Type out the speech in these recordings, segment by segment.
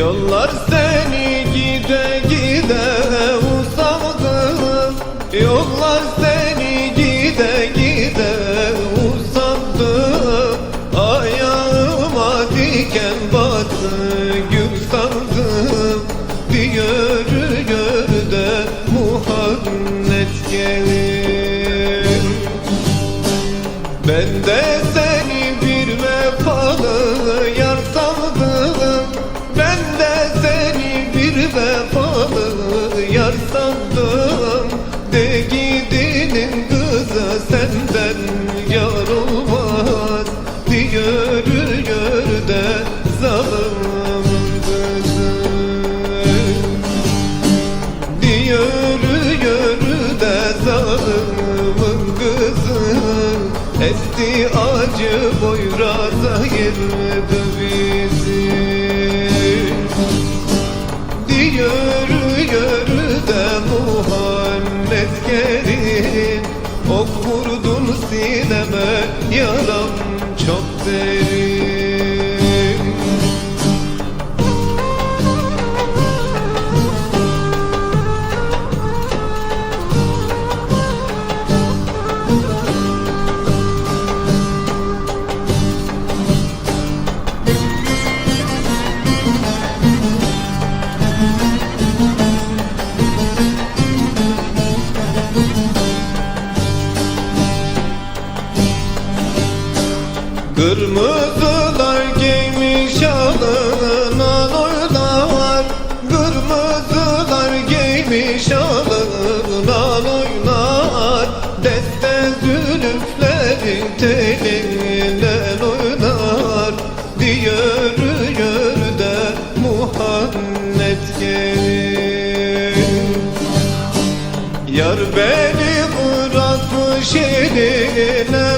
Yollar seni gide gide usandım Yollar seni gide gide usandım Ayağıma diken battı gül sandım Diyor gör de muhabnet gelir. Ben de zalim kızı Diyor yürü de zalimin kızı. Esti acı boyraza bizi. Diyor yürü de Muhammed gelin Ok vurdun Kırmızılar giymiş alnına oynar Kırmızılar giymiş alnına oynar Deste zülüfleri telinden oynar Diyor yürü Muhammed gelir. Yar beni bırakmış eline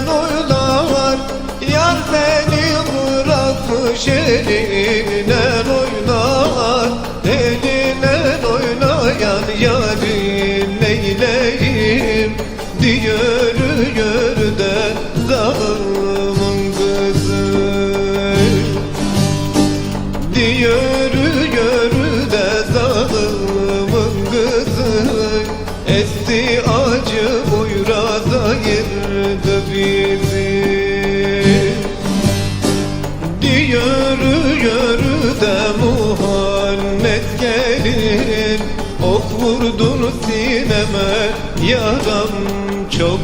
eline oynar Eline oynayan yarim neyleyim Diyor yürü de zalimin kızı Diyor yürü de kızı Esti acı Diyor yürü de Muhammed gelin Ok vurdun sineme yaram çok